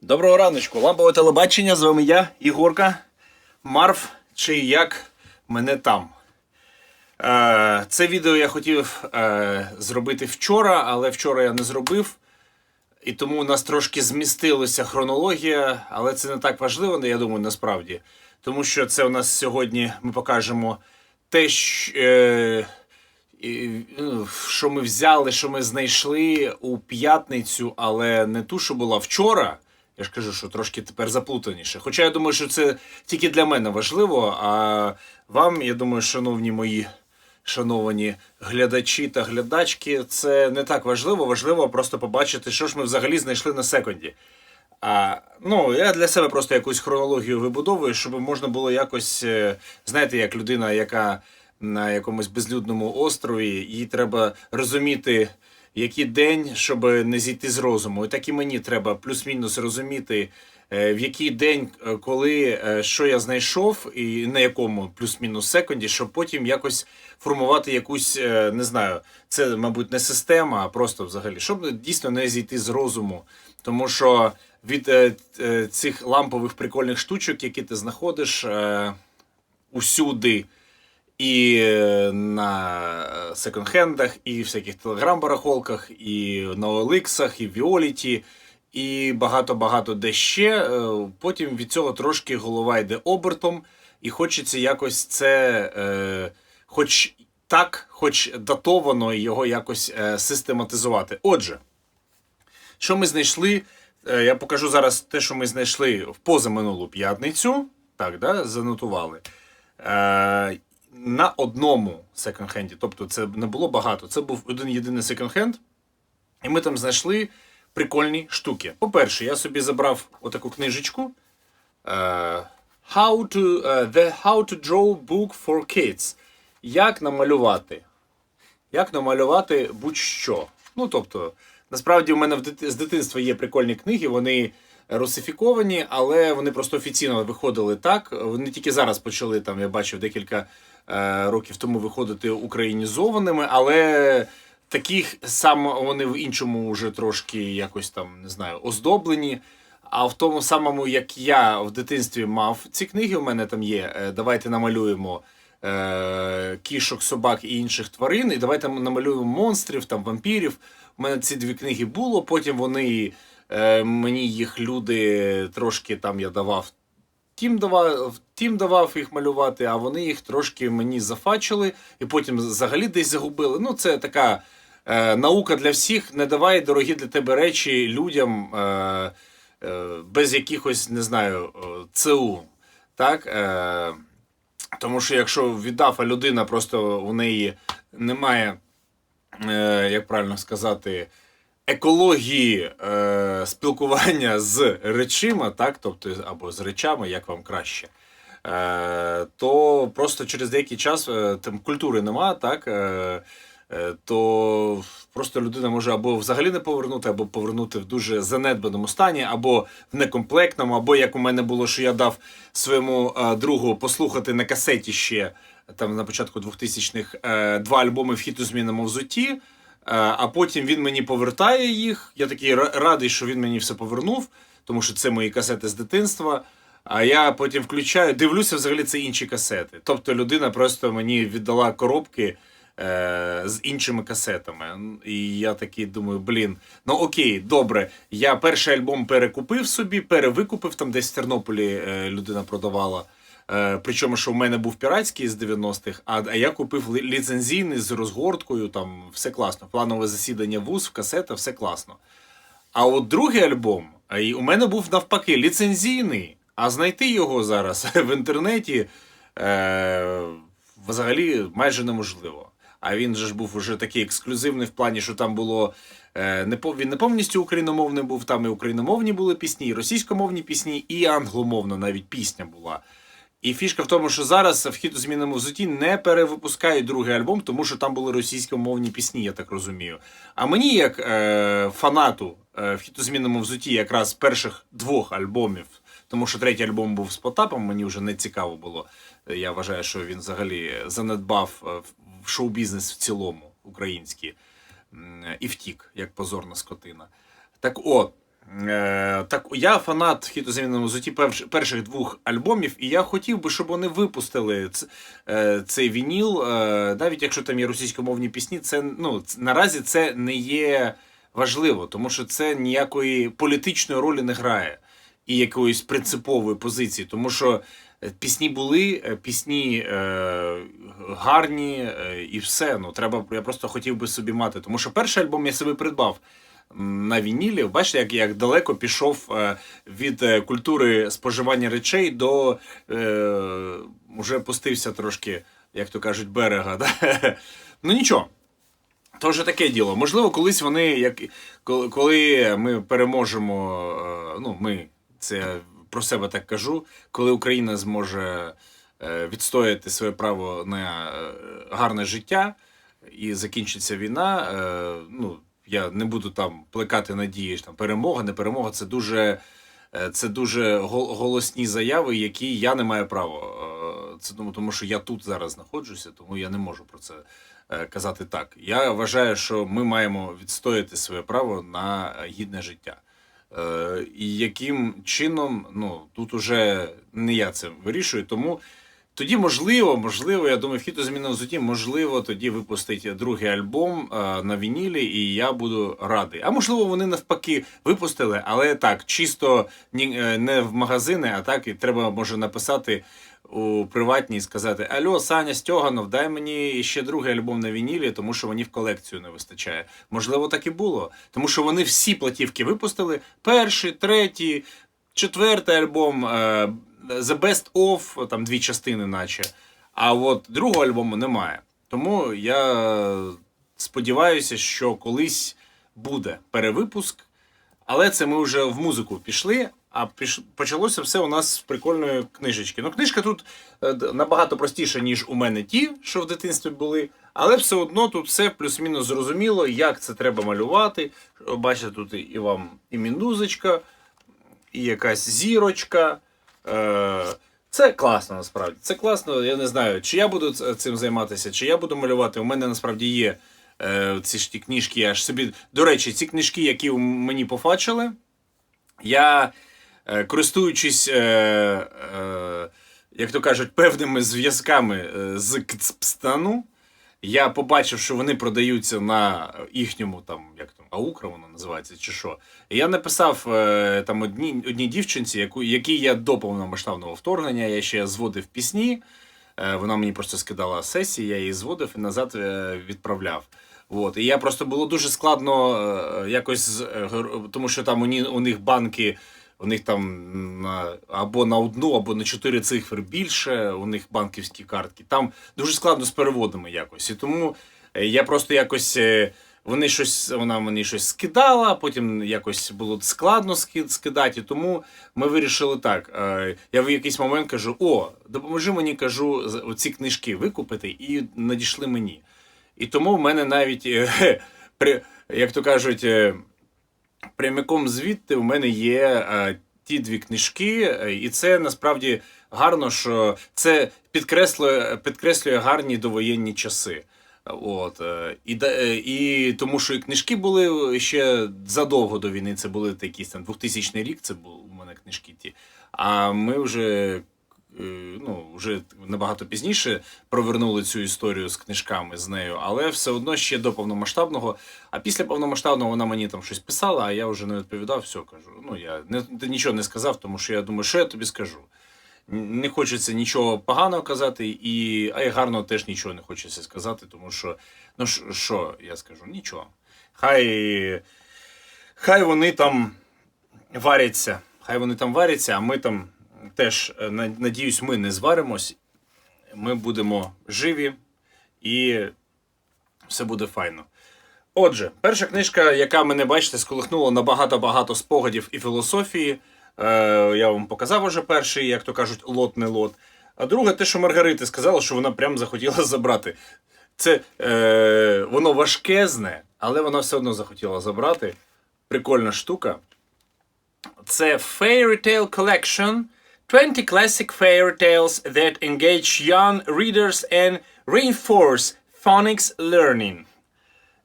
Доброго раночку, лампове телебачення. З вами я, Ігорка, Марф, чи як мене там. Е, це відео я хотів е, зробити вчора, але вчора я не зробив. І тому у нас трошки змістилася хронологія, але це не так важливо, я думаю, насправді. Тому що це у нас сьогодні ми покажемо те, е, ну, що ми взяли, що ми знайшли у п'ятницю, але не ту, що була вчора. Я ж кажу, що трошки тепер заплутаніше. Хоча я думаю, що це тільки для мене важливо, а вам, я думаю, шановні мої шановані глядачі та глядачки, це не так важливо. Важливо просто побачити, що ж ми взагалі знайшли на секунді. А, ну, я для себе просто якусь хронологію вибудовую, щоб можна було якось, е, знаєте, як людина, яка на якомусь безлюдному острові, їй треба розуміти, який день, щоб не зійти з розуму. І так і мені треба плюс-мінус розуміти, е, в який день, е, коли, е, що я знайшов, і на якому плюс-мінус секунді, щоб потім якось формувати якусь, не знаю, це, мабуть, не система, а просто взагалі, щоб дійсно не зійти з розуму. Тому що від цих лампових прикольних штучок, які ти знаходиш усюди, і е, на секонд-хендах, і всяких телеграм-барахолках, і на OLX, і в Віоліті, і багато-багато де ще. Е, Потім від цього трошки голова йде обертом, і хочеться якось це, е, хоч так, хоч датовано його якось е, систематизувати. Отже, що ми знайшли? Я покажу зараз те, що ми знайшли в позаминулу п'ятницю. Так, да, занотували. Е, на одному секонд-хенді. Тобто це не було багато. Це був один єдиний секонд-хенд. І ми там знайшли прикольні штуки. По-перше, я собі забрав отаку книжечку. е, How to, е, The How to Draw Book for Kids. Як намалювати як намалювати будь-що. Ну, тобто, насправді, у мене з дитинства є прикольні книги, вони русифіковані, але вони просто офіційно виходили так. Вони тільки зараз почали, там, я бачив, декілька років тому виходити українізованими, але таких сам вони в іншому вже трошки якось там, не знаю, оздоблені. А в тому самому, як я в дитинстві мав ці книги, у мене там є. е, Давайте намалюємо е, кішок, собак і інших тварин. І давайте намалюємо монстрів, там вампірів. У мене ці дві книги було. Потім вони е, мені їх люди трошки там я давав. Тім давав, тім давав їх малювати, а вони їх трошки мені зафачили і потім взагалі десь загубили. Ну, це така е, наука для всіх. Не давай дорогі для тебе речі людям е, е, без якихось, не знаю, е, ЦУ. Так? Е, тому що якщо віддав, а людина просто у неї немає, е, як правильно сказати, екології е, спілкування з речима, так, тобто або з речами, як вам краще. Е, то просто через деякий час е, там культури нема, так, е, е, то просто людина може або взагалі не повернути, або повернути в дуже занедбаному стані, або в некомплектному, або як у мене було, що я дав своєму е, другу послухати на касеті ще там на початку 2000-х е, два альбоми в хіту змінному взутті. Е, А потім він мені повертає їх. Я такий радий, що він мені все повернув, тому що це мої касети з дитинства. А я потім включаю, дивлюся, взагалі це інші касети. Тобто людина просто мені віддала коробки е, з іншими касетами. І я такий думаю, блін, ну окей, добре. Я перший альбом перекупив собі, перевикупив там десь в Тернополі е, людина продавала. Е, причому, що в мене був піратський з 90-х, а, я купив ліцензійний з розгорткою, там все класно. Планове засідання вуз, касета, все класно. А от другий альбом, а й у мене був навпаки ліцензійний, а знайти його зараз в інтернеті е, взагалі майже неможливо. А він же ж був уже такий ексклюзивний в плані, що там було. Е, не він не повністю україномовний був, там і україномовні були пісні, і російськомовні пісні, і англомовна навіть пісня була. І фішка в тому, що зараз в хід у змінному взуті не перевипускають другий альбом, тому що там були російськомовні пісні, я так розумію. А мені, як е, фанату е, в хід у змінному взуті, якраз перших двох альбомів, тому що третій альбом був з Потапом, мені вже не цікаво було. Я вважаю, що він взагалі занедбав е, шоу-бізнес в цілому український і втік, як позорна скотина. Так от, Е, так, я фанат хітозамінного зуті перш, перших двох альбомів, і я хотів би, щоб вони випустили ц, е, цей вініл. Е, навіть якщо там є російськомовні пісні, це ну, наразі це не є важливо, тому що це ніякої політичної ролі не грає і якоїсь принципової позиції, тому що е, пісні були, е, пісні е, гарні е, і все. Ну треба. Я просто хотів би собі мати. Тому що перший альбом я собі придбав на вінілі. Бачите, як, як далеко пішов е, від е, культури споживання речей до е, уже пустився трошки, як то кажуть, берега. Да? Ну нічого. То вже таке діло. Можливо, колись вони, як коли- ми переможемо, е, ну ми це про себе так кажу, коли Україна зможе відстояти своє право на гарне життя і закінчиться війна. Ну я не буду там плекати надії, що там перемога, не перемога. Це дуже. е, Це дуже голосні заяви, які я не маю права. е, Це тому, тому що я тут зараз знаходжуся, тому я не можу про це е, казати так. Я вважаю, що ми маємо відстояти своє право на гідне життя. І яким чином, ну тут уже не я це вирішую. Тому тоді, можливо, можливо, я думаю, в хіту змінив зуті, можливо, тоді випустить другий альбом е, на вінілі, і я буду радий. А можливо, вони навпаки випустили, але так, чисто е, не в магазини, а так і треба може написати у приватній і сказати: Альо, Саня Стьоганов, дай мені ще другий альбом на вінілі, тому що мені в колекцію не вистачає. Можливо, так і було. Тому що вони всі платівки випустили: перший, третій, четвертий альбом, е, The Best Of, там дві частини, наче. А от другого альбому немає. Тому я сподіваюся, що колись буде перевипуск. Але це ми вже в музику пішли, а почалося все у нас з прикольної книжечки. Ну, книжка тут е, набагато простіша, ніж у мене ті, що в дитинстві були. Але все одно тут все плюс-мінус зрозуміло, як це треба малювати. Бачите, тут і- вам і міндузочка, і якась зірочка. Е, Це класно насправді. Це класно. Я не знаю, чи я буду цим займатися, чи я буду малювати. У мене насправді є е, ці ж ті книжки. Я ж собі. До речі, ці книжки, які мені пофачили, я, е, користуючись, е, е, як то кажуть, певними зв'язками е, з Кцпстану, я побачив, що вони продаються на їхньому там, як там, аукра воно називається, чи що. Я написав е, там одній, одній дівчинці, яку, якій я до повномасштабного вторгнення, я ще зводив пісні. Е, Вона мені просто скидала сесії, я її зводив і назад е, відправляв. От. І я просто було дуже складно якось, тому що там у, ні, у них банки, у них там на, або на одну, або на чотири цифри більше, у них банківські картки. Там дуже складно з переводами якось. І тому е, я просто якось. е, Вони щось, вона мені щось скидала, потім якось було складно скидати. Тому ми вирішили так. е, Я в якийсь момент кажу: о, допоможи мені, кажу, оці книжки викупити і надійшли мені. І тому в мене навіть, як то кажуть, прямиком звідти в мене є е, ті дві книжки, е, і це насправді гарно, що це підкреслює, підкреслює гарні довоєнні часи. От, е, і, і тому, що і книжки були ще задовго до війни, це були такі там 2000 рік, це були у мене книжки ті. А ми вже ну, вже набагато пізніше провернули цю історію з книжками з нею, але все одно ще до повномасштабного. А після повномасштабного вона мені там щось писала, а я вже не відповідав, все кажу. Ну, я не, нічого не сказав, тому що я думаю, що я тобі скажу. Не хочеться нічого поганого казати, і, а й гарного теж нічого не хочеться сказати, тому що, ну що я скажу? Нічого. Хай, хай вони там варяться. Хай вони там варяться, а ми там теж, е, надіюсь, ми не зваримось. Ми будемо живі і все буде файно. Отже, перша книжка, яка мене, бачите, сколихнула на багато-багато спогадів і філософії. Е, я вам показав уже перший, як то кажуть, лот не лот. А друге, те, що Маргарита сказала, що вона прям захотіла забрати. Це е, воно важкезне, але вона все одно захотіла забрати. Прикольна штука. Це Fairy Tale Collection. 20 classic fairy tales that engage young readers and reinforce phonics learning.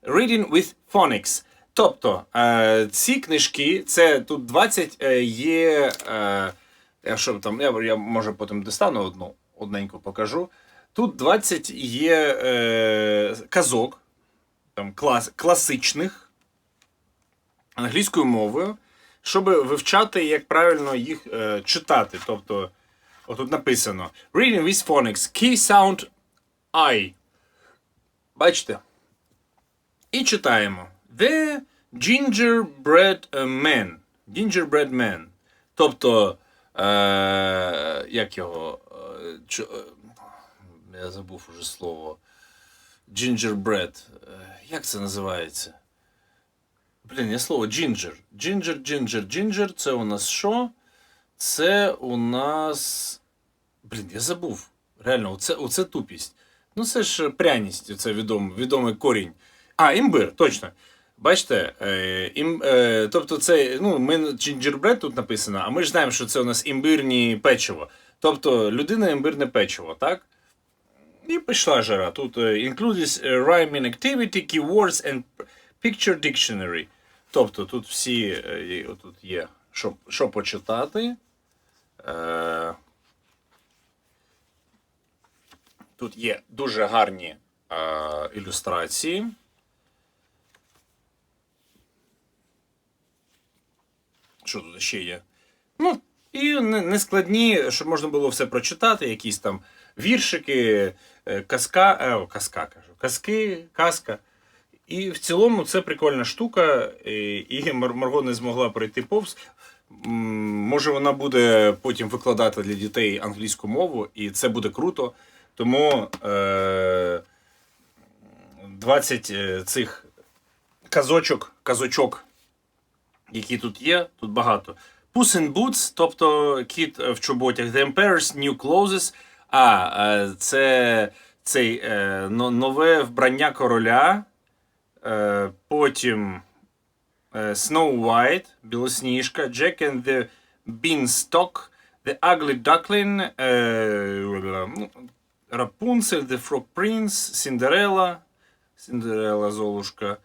Reading with Phonics. тобто, е, ці книжки, це тут 20 е, є. Е, якщо там, я, я може потім достану одну, одненьку покажу. Тут 20 є казок, там, клас, класичних англійською мовою, щоб вивчати, як правильно їх е, читати. Тобто, отут написано: Reading with phonics, key sound I. Бачите? І читаємо. The gingerbread man. Gingerbread man. Тобто, е, як його. Е, чо, е, я забув уже слово. Gingerbread. Е, Як це називається? Блін, я слово ginger. Ginger, ginger, ginger. Це у нас що? Це у нас. Блін, я забув. Реально, оце, оце тупість. Ну, це ж пряність, це відомий, відомий корінь. А, імбир, точно. Бачите, е, ім, е, тобто це, ну, ми ginger тут написано, а ми ж знаємо, що це у нас імбирні печиво. Тобто людина імбирне печиво, так? І пішла жара. Тут е, includes е, rhyming activity, keywords and picture dictionary. Тобто тут всі е, отут є, що, що почитати. Е, тут є дуже гарні е, ілюстрації. Що тут ще є? Ну, і не, не складні, щоб можна було все прочитати, якісь там віршики, казка, е, казка кажу, казки, казка. І в цілому це прикольна штука, і, Марго не змогла пройти повз. Може, вона буде потім викладати для дітей англійську мову, і це буде круто. Тому е, 20 е, цих казочок, казочок які тут є, тут багато. Puss in Boots, тобто кіт в чоботях, The Emperor's New Clothes. А, е, це цей е, нове вбрання короля. Е, Потім е, Snow White, Білосніжка, Jack and the Beanstalk, The Ugly Duckling, е, ну, Rapunzel, The Frog Prince, Cinderella, Cinderella Золушка.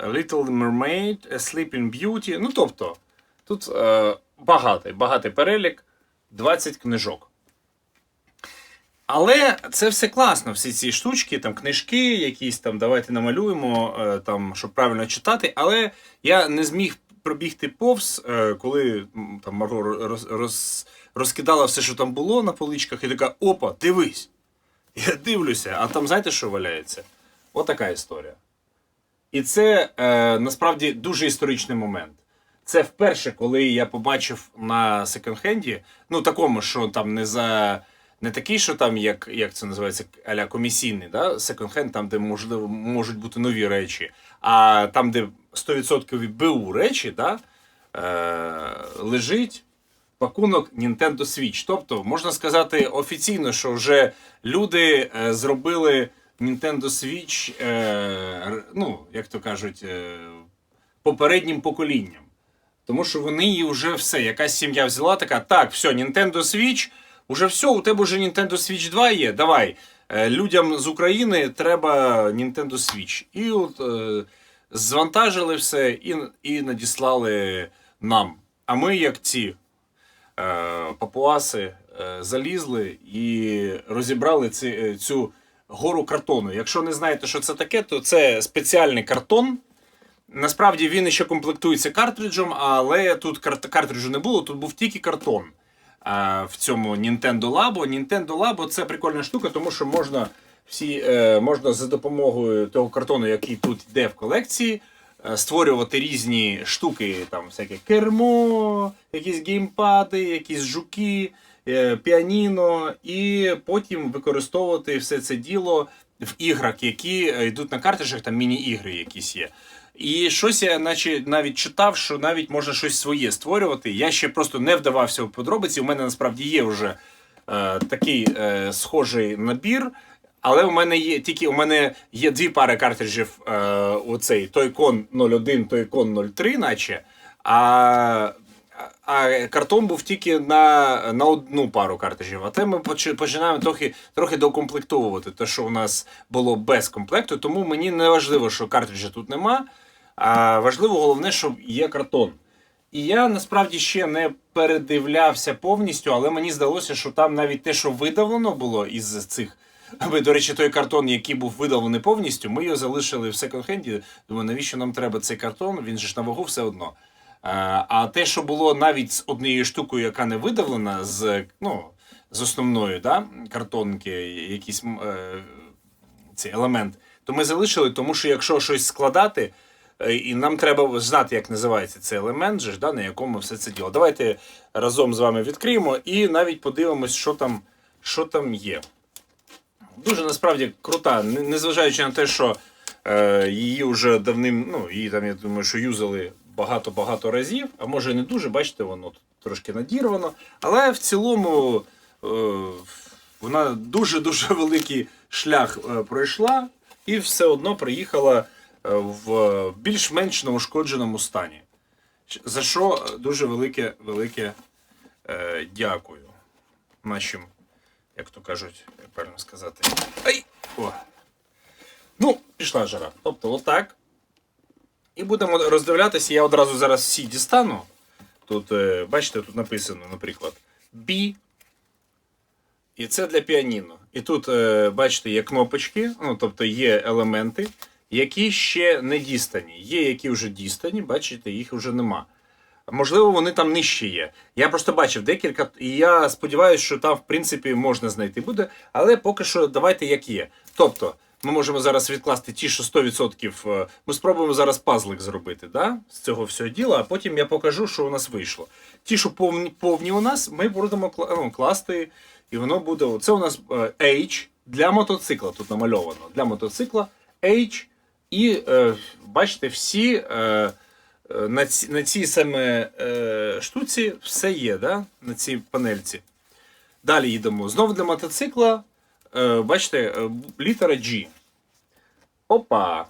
Little Mermaid, A Sleeping Beauty. Ну, тобто, тут е, багатий, багатий перелік, 20 книжок. Але це все класно, всі ці штучки, там книжки, якісь там, давайте намалюємо, е, там, щоб правильно читати. Але я не зміг пробігти повз, е, коли там Марго роз, роз, розкидала все, що там було на поличках, і така: опа, дивись! Я дивлюся, а там знаєте, що валяється? Отака історія. І це е, насправді дуже історичний момент. Це вперше, коли я побачив на секонд-хенді, ну такому, що там не за не такий, що там, як, як це називається, аля комісійний, да? секонд-хенд, там, де можливо можуть бути нові речі, а там, де 100% БУ речі, да? е, лежить пакунок Nintendo Switch. Тобто, можна сказати офіційно, що вже люди е, зробили Nintendo Switch, е, ну, як то кажуть, е, попереднім поколінням. Тому що вони її вже все, якась сім'я взяла, така, так, все, Nintendo Switch, уже все, у тебе вже Nintendo Switch 2 є. Давай. е, Людям з України треба Nintendo Switch. І от е, звантажили все і, і надіслали нам. А ми, як ці е, папуаси, е, залізли і розібрали ці, е, цю гору картону. Якщо не знаєте, що це таке, то це спеціальний картон. Насправді він ще комплектується картриджем, але тут кар- картриджу не було, тут був тільки картон. В цьому Nintendo Labo. Nintendo Labo це прикольна штука, тому що можна всі е, можна за допомогою того картону, який тут йде в колекції, е, створювати різні штуки, там всяке кермо, якісь геймпади, якісь жуки, е, піаніно, і потім використовувати все це діло в іграх, які йдуть на картриджах, там міні-ігри якісь є. І щось я наче навіть читав, що навіть можна щось своє створювати. Я ще просто не вдавався в подробиці. У мене насправді є вже е, такий е, схожий набір. Але у мене є тільки у мене є дві пари картриджів. Е, оцей Toycon 01, Toycon 03, наче. А, а картон був тільки на, на одну пару картриджів. А те ми починаємо трохи, трохи докомплектовувати те, що у нас було без комплекту. Тому мені не важливо, що картриджа тут нема. А важливо головне, щоб є картон. І я насправді ще не передивлявся повністю, але мені здалося, що там навіть те, що видавлено було із цих. Аби, до речі, той картон, який був видавлений повністю, ми його залишили в секонд-хенді. Думаю, навіщо нам треба цей картон? Він же ж на вагу все одно. А, те, що було навіть з однією штукою, яка не видавлена, з, ну, з основної да, картонки, якийсь е, цей елемент, то ми залишили, тому що якщо щось складати, і нам треба знати, як називається цей елемент, же, да, на якому все це діло. Давайте разом з вами відкриємо і навіть подивимось, що там, що там є. Дуже насправді крута, незважаючи на те, що е, її вже давним, ну, її там, я думаю, що юзали багато-багато разів, а може не дуже, бачите, воно трошки надірвано. Але в цілому е, вона дуже-дуже великий шлях е, пройшла і все одно приїхала е, в більш-менш неушкодженому стані. За що дуже велике, велике е, дякую нашим, як то кажуть, як правильно сказати. Ай! О. Ну, пішла жара. Тобто, отак. І будемо роздивлятися. Я одразу зараз всі дістану. Тут, е, бачите, тут написано, наприклад, B. І це для піаніно. І тут, е, бачите, є кнопочки, ну, тобто є елементи, які ще не дістані. Є, які вже дістані, бачите, їх вже нема. Можливо, вони там нижче є. Я просто бачив декілька, і я сподіваюся, що там, в принципі, можна знайти буде, але поки що давайте як є. Тобто, ми можемо зараз відкласти ті, що 100%. е, Ми спробуємо зараз пазлик зробити да? з цього всього діла, а потім я покажу, що у нас вийшло. Ті, що повні, повні у нас, ми будемо ну, класти, і воно буде. Це у нас е, H для мотоцикла. Тут намальовано. Для мотоцикла H. І е, бачите, всі. Е, е, на, ці, на цій саме е, штуці все є, да? на цій панельці. Далі їдемо. Знову для мотоцикла. Е, бачите, е, літера G. Опа.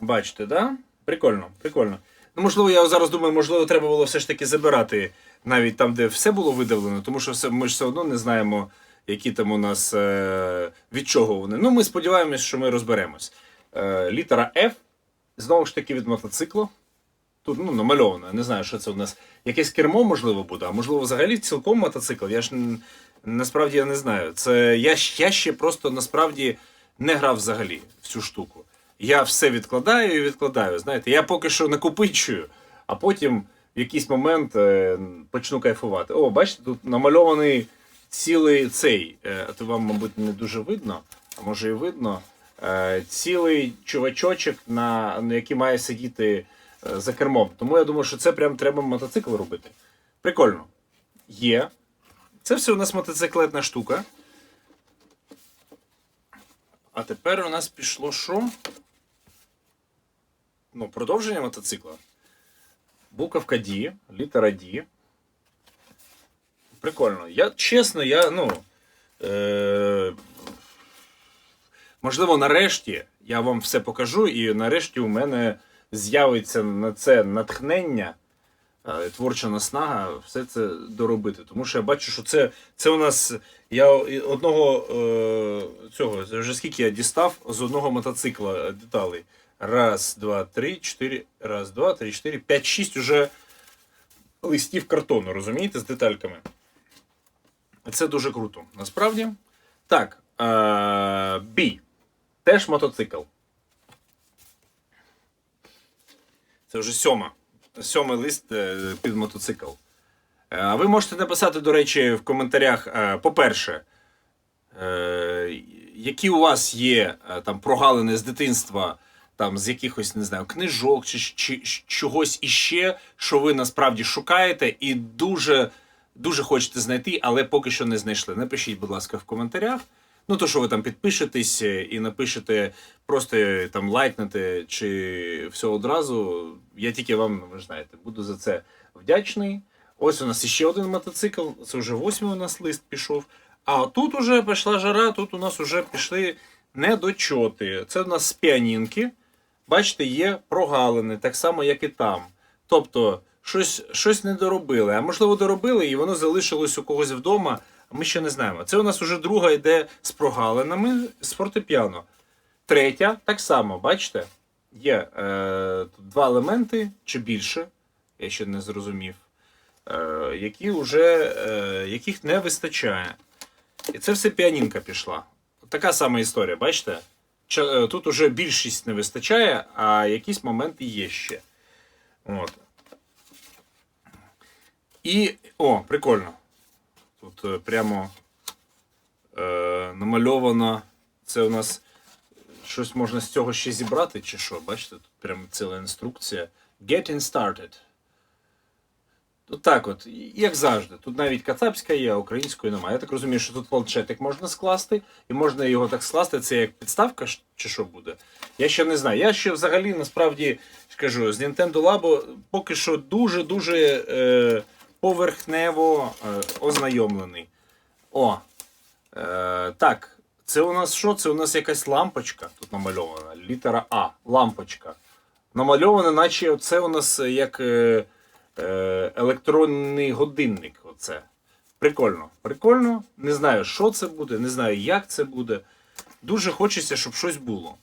Бачите, да? Прикольно, прикольно. Ну, можливо, я зараз думаю, можливо, треба було все ж таки забирати навіть там, де все було видавлено, тому що все, ми ж все одно не знаємо, які там у нас е, від чого вони. Ну, ми сподіваємось, що ми розберемось. Е, літера F. Знову ж таки від мотоциклу. Тут ну, намальовано. Я не знаю, що це у нас. Якесь кермо, можливо, буде, а можливо, взагалі цілком мотоцикл. Я ж насправді я не знаю. Це я, я ще просто насправді не грав взагалі в цю штуку. Я все відкладаю і відкладаю. Знаєте, я поки що накопичую, а потім в якийсь момент е, почну кайфувати. О, бачите, тут намальований цілий цей. Е, то вам, мабуть, не дуже видно, а може і видно. Е, цілий чувачочок, на, на який має сидіти е, за кермом. Тому я думаю, що це прям треба мотоцикл робити. Прикольно. Є. Це все у нас мотоциклетна штука. А тепер у нас пішло що? Ну, продовження мотоцикла. Буковка D, літера D. Прикольно. Я чесно, я, ну. Е- можливо, нарешті я вам все покажу, і нарешті у мене з'явиться на це натхнення, е, творча наснага, все це доробити. Тому що я бачу, що це, це у нас. Я одного е, цього, вже скільки я дістав з одного мотоцикла деталей. Раз, два, три, чотири. Раз, два, три, чотири, п'ять, шість уже листів картону, розумієте, з детальками. Це дуже круто. Насправді. Так. B. Теж мотоцикл. Це вже сьома. Сьомий лист е, під мотоцикл. Е, А ви можете написати, до речі, в коментарях, е, по-перше, які у вас є там прогалини з дитинства, там з якихось, не знаю, книжок чи, чи чогось іще, що ви насправді шукаєте і дуже, дуже хочете знайти, але поки що не знайшли. Напишіть, будь ласка, в коментарях. Ну, то, що ви там підпишетесь е, і напишете, просто е, там лайкнете чи все одразу. Я тільки вам, ви ж знаєте, буду за це вдячний. Ось у нас ще один мотоцикл, це вже восьмий у нас лист пішов. А тут уже пішла жара, тут у нас вже пішли недочоти. Це у нас з піанінки. Бачите, є прогалини, так само, як і там. Тобто, щось, щось не доробили. А можливо, доробили, і воно залишилось у когось вдома, ми ще не знаємо. Це у нас вже друга йде з прогалинами з фортепіано. Третя, так само, бачите? є е, тут два елементи чи більше, я ще не зрозумів, е, які вже, е, яких не вистачає. І це все піанінка пішла. Така сама історія, бачите? Е, Тут уже більшість не вистачає, а якісь моменти є ще. От. І. О, прикольно. Тут е, прямо е, намальовано. Це у нас щось можна з цього ще зібрати, чи що? Бачите, тут прямо ціла інструкція. Getting started. Тут так от, як завжди. Тут навіть кацапська є, а української немає. Я так розумію, що тут планшетик можна скласти, і можна його так скласти. Це як підставка чи що буде. Я ще не знаю. Я ще взагалі насправді скажу, з Nintendo Labo поки що дуже-дуже е, поверхнево е, ознайомлений. О, е, так. Це у нас що? Це у нас якась лампочка тут намальована. Літера А. Лампочка. Намальована, наче це у нас як е, е, електронний годинник. Оце. Прикольно. Прикольно. Не знаю, що це буде, не знаю, як це буде. Дуже хочеться, щоб щось було.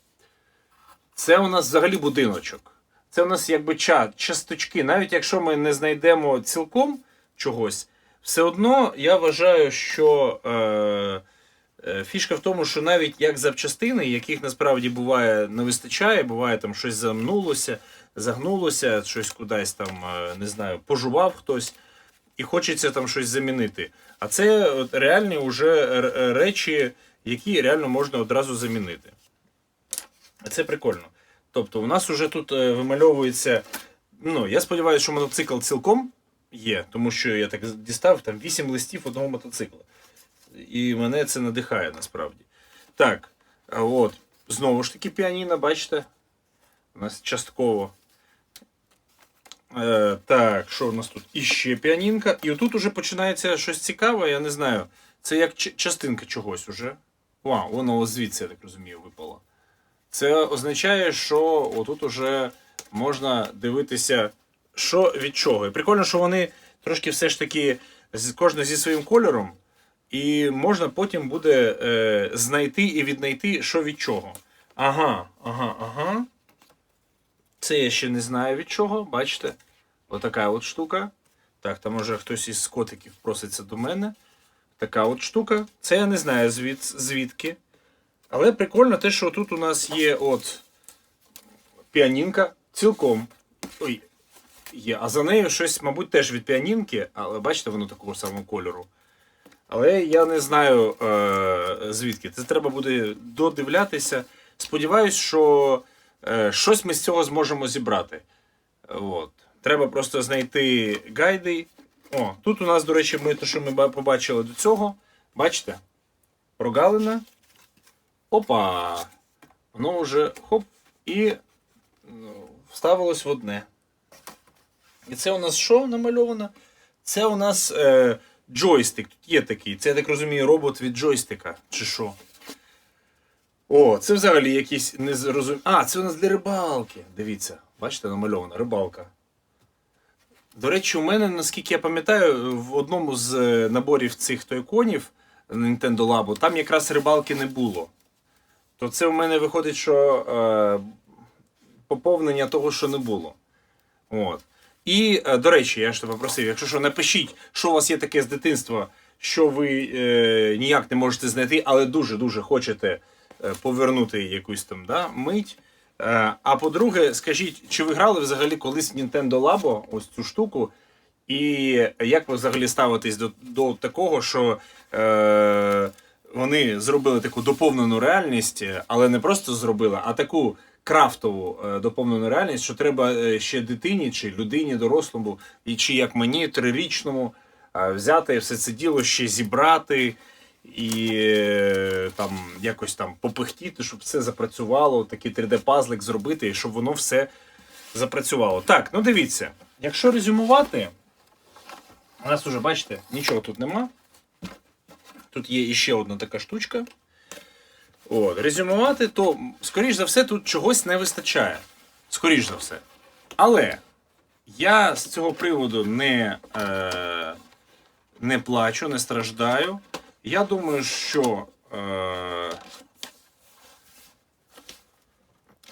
Це у нас взагалі будиночок. Це у нас якби ча, часточки. Навіть якщо ми не знайдемо цілком чогось, все одно я вважаю, що е, е, фішка в тому, що навіть як запчастини, яких насправді буває не вистачає, буває там щось замнулося, загнулося, щось кудись там, е, не знаю, пожував хтось, і хочеться там щось замінити. А це от реальні вже р- речі, які реально можна одразу замінити. Це прикольно. Тобто, у нас вже тут е, вимальовується. Ну, я сподіваюся, що мотоцикл цілком є, тому що я так дістав там 8 листів одного мотоцикла. І мене це надихає насправді. Так, от, знову ж таки, піаніно, бачите? У нас частково. Е, так, що у нас тут? Іще піанінка. І отут уже починається щось цікаве, я не знаю. Це як частинка чогось уже. Вау, воно звідси, я так розумію, випало. Це означає, що отут уже можна дивитися, що від чого. І прикольно, що вони трошки все ж таки кожна зі своїм кольором, і можна потім буде е, знайти і віднайти, що від чого. Ага, ага, ага. Це я ще не знаю від чого, бачите? Отака от штука. Так, там може хтось із котиків проситься до мене. Така от штука. Це я не знаю звід, звідки. Але прикольно те, що тут у нас є от піанінка цілком. Ой, є. А за нею щось, мабуть, теж від піанінки, але бачите, воно такого самого кольору. Але я не знаю е, звідки. Це треба буде додивлятися. Сподіваюсь, що е, щось ми з цього зможемо зібрати. От. Треба просто знайти гайди. О, тут у нас, до речі, ми те, що ми побачили до цього. Бачите? Прогалина. Опа! Воно вже хоп і ну, вставилось в одне. І це у нас що намальовано? Це у нас е, джойстик. Тут є такий. Це, я так розумію, робот від джойстика. Чи що? О, це взагалі якийсь незрозумілий. А, це у нас для рибалки. Дивіться, бачите, намальована рибалка. До речі, у мене, наскільки я пам'ятаю, в одному з е, наборів цих тойконів Nintendo Labo, там якраз рибалки не було. То це у мене виходить, що е, поповнення того, що не було. От. І, е, до речі, я ж тебе попросив, якщо що, напишіть, що у вас є таке з дитинства, що ви е, ніяк не можете знайти, але дуже-дуже хочете е, повернути якусь там да, мить. Е, а по-друге, скажіть, чи ви грали взагалі колись в Nintendo Labo ось цю штуку? І як ви взагалі ставитесь до, до такого, що е, вони зробили таку доповнену реальність, але не просто зробили, а таку крафтову е, доповнену реальність, що треба е, ще дитині чи людині дорослому, і чи як мені, трирічному, е, взяти все це діло ще зібрати і там якось там попихтіти, щоб все запрацювало, такий 3D-пазлик зробити, і щоб воно все запрацювало. Так, ну дивіться, якщо резюмувати, у нас уже, бачите, нічого тут нема. Тут є іще одна така штучка. От, резюмувати, то, скоріш за все, тут чогось не вистачає. Скоріш за все. Але я з цього приводу не, е, не плачу, не страждаю. Я думаю, що е,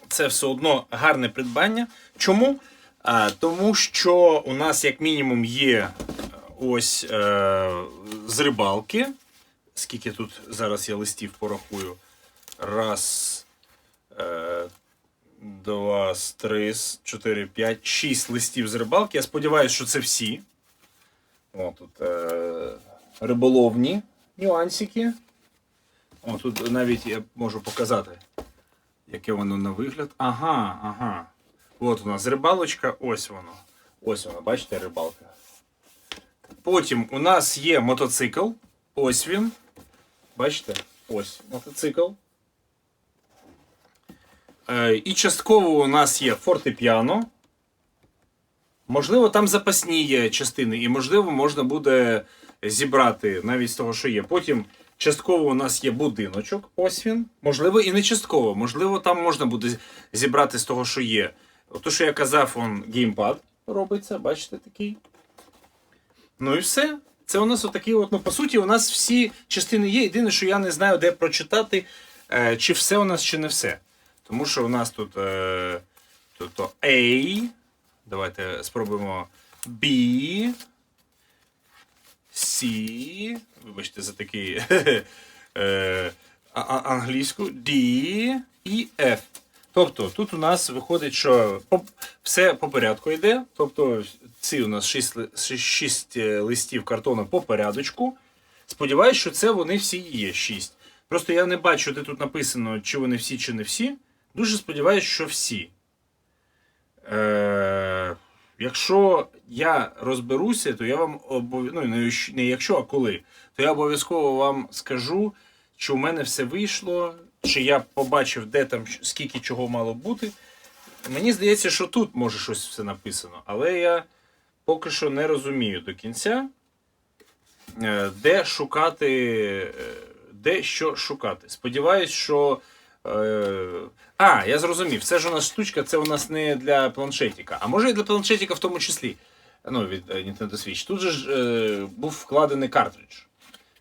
це все одно гарне придбання. Чому? А, тому що у нас, як мінімум, є е, ось е, з рибалки. Скільки тут зараз я листів порахую? Раз, е, два, три, чотири, п'ять, шість листів з рибалки. Я сподіваюся, що це всі. О, тут е, риболовні нюансики. О, тут навіть я можу показати, яке воно на вигляд. Ага, ага. От у нас рибалочка, ось воно. Ось воно, бачите, рибалка. Потім у нас є мотоцикл. Ось він. Бачите? Ось мотоцикл. Е, і частково у нас є фортепіано. Можливо, там запасні є частини, і можливо, можна буде зібрати навіть з того, що є. Потім частково у нас є будиночок. Ось він. Можливо, і не частково. Можливо, там можна буде зібрати з того, що є. То, що я казав, он геймпад робиться, бачите, такий. Ну і все. Це у нас отакий от, ну, по суті, у нас всі частини є. Єдине, що я не знаю, де прочитати, е, чи все у нас, чи не все. Тому що у нас тут, е, тут то A. Давайте спробуємо B. C. Вибачте, за такий е, англійську D і F. Тобто тут у нас виходить, що все по порядку йде. Тобто ці у нас 6, 6 листів картону по порядочку. Сподіваюсь, що це вони всі є 6. Просто я не бачу, де тут написано, чи вони всі, чи не всі. Дуже сподіваюся, що всі. Е, якщо я розберуся, то я вам обов'язково, ну, не якщо, а коли, то я обов'язково вам скажу, чи у мене все вийшло, чи я побачив, де там скільки чого мало бути. Мені здається, що тут може щось все написано, але я поки що не розумію до кінця, е, де шукати, е, де що шукати. Сподіваюсь, що. Е, а, я зрозумів. Це ж у нас штучка, це у нас не для планшетика. А може і для планшетика в тому числі. Ну, від е, Nintendo Switch. Тут же ж е, був вкладений картридж.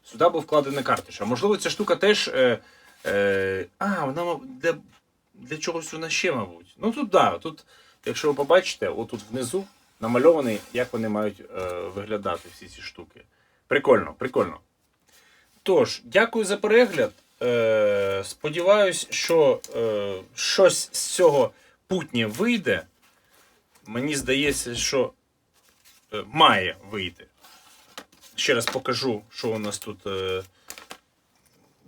Сюди був вкладений картридж. А можливо, ця штука теж. Е, е, а, вона для, для чогось вона ще, мабуть. Ну тут да, тут, якщо ви побачите, отут внизу намальований, як вони мають е, виглядати всі ці штуки. Прикольно, прикольно. Тож, дякую за перегляд. Е, сподіваюсь, що е, щось з цього путнє вийде. Мені здається, що е, має вийти. Ще раз покажу, що у нас тут е,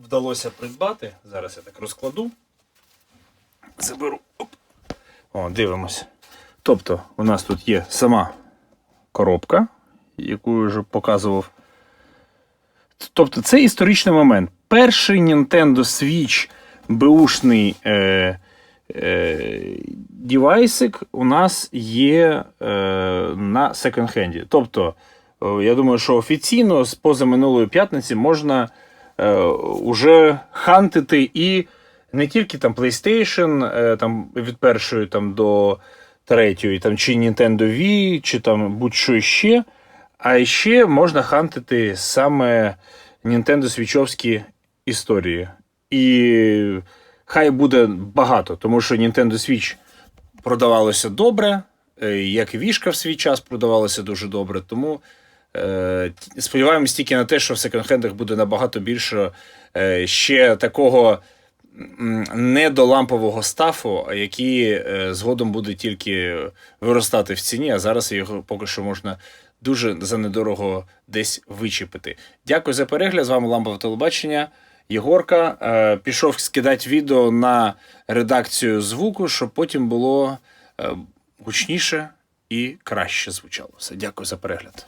вдалося придбати. Зараз я так розкладу. Заберу. Оп. О, дивимося. Тобто, у нас тут є сама коробка, яку я вже показував. Тобто, це історичний момент. Перший Nintendo Switch беушний е, е, дівайсик у нас є е, на секонд-хенді. Тобто, е, я думаю, що офіційно з позаминулої п'ятниці можна е, уже хантити і не тільки там PlayStation, е, там від першої там, до третьої, там, чи Nintendo Wii, чи там будь-що ще. А ще можна хантити саме Nintendo Switch'овські історії. І хай буде багато, тому що Nintendo Switch продавалося добре, е, як і Вішка в свій час продавалося дуже добре. Тому е, сподіваємось тільки на те, що в секонд-хендах буде набагато більше е, ще такого недолампового стафу, який е, згодом буде тільки виростати в ціні, а зараз його поки що можна дуже за недорого десь вичепити. Дякую за перегляд. З вами Лампове телебачення. Єгорка е, пішов скидати відео на редакцію звуку, щоб потім було е, гучніше і краще звучало. Все, дякую за перегляд.